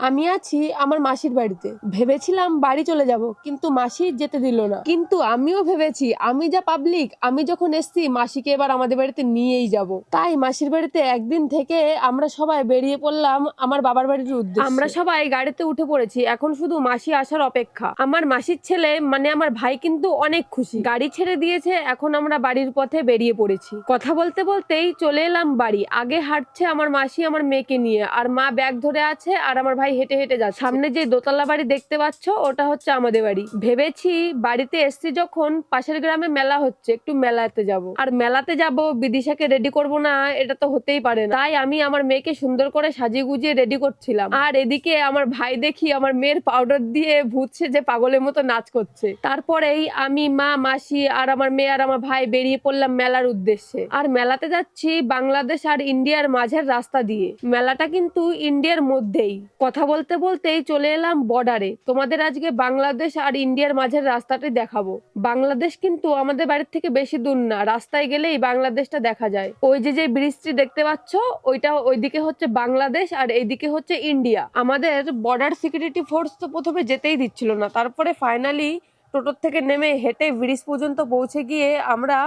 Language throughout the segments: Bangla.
আমি আছি আমার মাসির বাড়িতে। ভেবেছিলাম বাড়ি চলে যাব কিন্তু মাসি যেতে দিল না। কিন্তু আমিও ভেবেছি আমি যা পাবলিক আমি যখন এসছি মাসিকে এবার আমাদের বাড়িতে নিয়েই যাব। তাই মাসির বাড়িতে একদিন থেকে আমরা সবাই বেরিয়ে পড়লাম আমার বাবার বাড়ির উদ্দেশ্যে। আমরা সবাই গাড়িতে উঠে পড়েছি এখন শুধু মাসি আসার অপেক্ষা। আমার মাসির ছেলে মানে আমার ভাই কিন্তু অনেক খুশি। গাড়ি ছেড়ে দিয়েছে এখন আমরা বাড়ির পথে বেরিয়ে পড়েছি। কথা বলতে বলতেই চলে এলাম বাড়ি। আগে হাঁটছে আমার মাসি আমার মেয়েকে নিয়ে আর মা ব্যাগ ধরে আছে আর আমার ভাই হেঁটে হেঁটে যাচ্ছে। সামনে যে দোতলা বাড়ি দেখতে পাচ্ছ, ওটা হচ্ছে আমাদের বাড়ি। ভেবেছি বাড়িতে এসছি যখন পাশের গ্রামে মেলা হচ্ছে, একটু মেলাতে যাব। আর মেলাতে যাব, বিদিশাকে রেডি করব না, এটা তো হতেই পারে না। তাই আমি আমার মেয়েকে সুন্দর করে সাজিয়ে গুজিয়ে রেডি করছিলাম। আর এদিকে আমার ভাই দেখি, আমার মেয়ের পাউডার দিয়ে ভূতছে যে পাগলের মতো নাচ করছে। তারপরেই আমি, মা, মাসি আর আমার মেয়ে আর আমার ভাই বেরিয়ে পড়লাম মেলার উদ্দেশ্যে। আর মেলাতে যাচ্ছি বাংলাদেশ আর ইন্ডিয়ার মাঝের রাস্তা দিয়ে। মেলাটা কিন্তু ইন্ডিয়ার মধ্যেই। কথা বলতে বলতেই চলে এলাম বর্ডারে তোমাদের আজকে বাংলাদেশ আর ইন্ডিয়ার মাঝের রাস্তাটি দেখাবো। বাংলাদেশ কিন্তু আমাদের বাড়ির থেকে বেশি দূর না, রাস্তায় গেলেই বাংলাদেশটা দেখা যায়। ওই যে যে ব্রিজটি দেখতে পাচ্ছ, ওইটা ওইদিকে হচ্ছে বাংলাদেশ আর এইদিকে হচ্ছে ইন্ডিয়া। আমাদের বর্ডার সিকিউরিটি ফোর্স তো প্রথমে যেতেই দিচ্ছিল না, তারপরে ফাইনালি টোটোর থেকে নেমে হেঁটে ব্রিজ পর্যন্ত পৌঁছে গিয়ে আমরা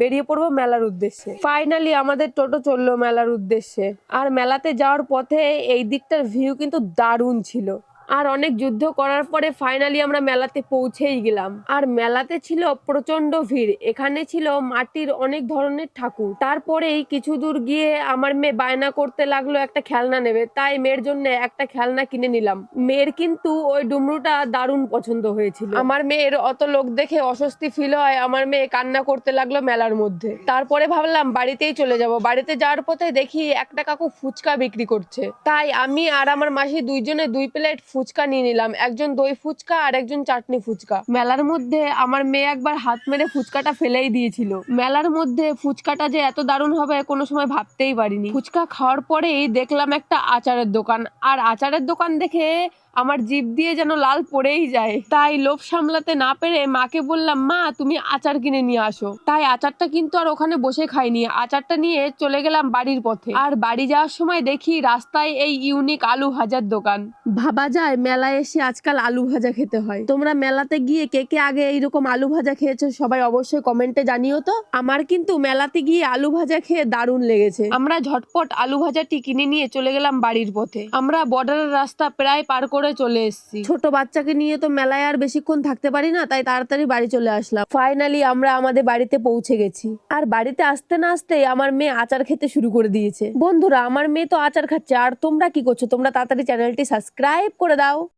বেরিয়ে পড়ব মেলার উদ্দেশ্যে। ফাইনালি আমাদের টোটো চলল মেলার উদ্দেশ্যে। আর মেলাতে যাওয়ার পথে এই দিকটার ভিউ কিন্তু দারুণ ছিল। আর অনেক যুদ্ধ করার পরে ফাইনালি আমরা মেলাতে পৌঁছেই গেলাম। আর মেলাতে ছিল প্রচণ্ড ভিড়। এখানে ছিল মাটির অনেক ধরনের ঠাকুর। তারপরেই কিছু দূর গিয়ে আমার মেয়ে বায়না করতে লাগল একটা খেলনা নেবে। তাই মেয়ের জন্য একটা খেলনা কিনে নিলাম। মেয়ের কিন্তু ওই ডুমরুটা দারুণ পছন্দ হয়েছিল। আমার মেয়ের অত লোক দেখে অস্বস্তি ফিল হয়। আমার মেয়ে কান্না করতে লাগল মেলার মধ্যে। তারপরে ভাবলাম বাড়িতেই চলে যাব। বাড়িতে যাওয়ার পথে দেখি একটা কাকু ফুচকা বিক্রি করছে। তাই আমি আর আমার মাসি দুইজনে দুই প্লেট নিয়ে নিলাম। একজন দই ফুচকা আর একজন চাটনি ফুচকা। মেলার মধ্যে আমার মেয়ে একবার হাত মেরে ফুচকাটা ফেলেই দিয়েছিল। মেলার মধ্যে ফুচকাটা যে এত দারুণ হবে কোনো সময় ভাবতেই পারিনি। ফুচকা খাওয়ার পরেই দেখলাম একটা আচারের দোকান। আর আচারের দোকান দেখে আমার জিভ দিয়ে যেন লাল পড়েই যায়। তাই লোভ সামলাতে না পেরে মাকে বললাম মা তুমি আচার কিনে নিয়ে আসো। তাই আচারটা কিন্তু আর ওখানে বসে খাইনি। আচারটা নিয়ে চলে গেলাম বাড়ির পথে। আর বাড়ি যাওয়ার সময় দেখি রাস্তায় এই ইউনিক আলু ভাজার দোকান। ভাবা যায় মেলায় এসে আজকাল আলু ভাজা খেতে হয়। তোমরা মেলাতে গিয়ে কে কে আগে এইরকম আলু ভাজা খেয়েছো সবাই অবশ্যই কমেন্টে জানিও তো। আমার কিন্তু মেলাতে গিয়ে আলু ভাজা খেয়ে দারুণ লেগেছে। আমরা ঝটপট আলু ভাজাটি কিনে নিয়ে চলে গেলাম বাড়ির পথে। আমরা বর্ডারের রাস্তা প্রায় পার করে চলে এসেছি। ছোট বাচ্চাকে নিয়ে তো মেলায় আর বেশিক্ষণ থাকতে পারি না, তাই তাড়াতাড়ি বাড়ি চলে আসলাম। ফাইনালি আমরা আমাদের বাড়িতে পৌঁছে গেছি। আর বাড়িতে আসতে না আসতে আমার মেয়ে আচার খেতে শুরু করে দিয়েছে। বন্ধুরা, আমার মেয়ে তো আচার খাচ্ছে, আর তোমরা কি করছ? তোমরা তাড়াতাড়ি চ্যানেলটি সাবস্ক্রাইব করে দাও।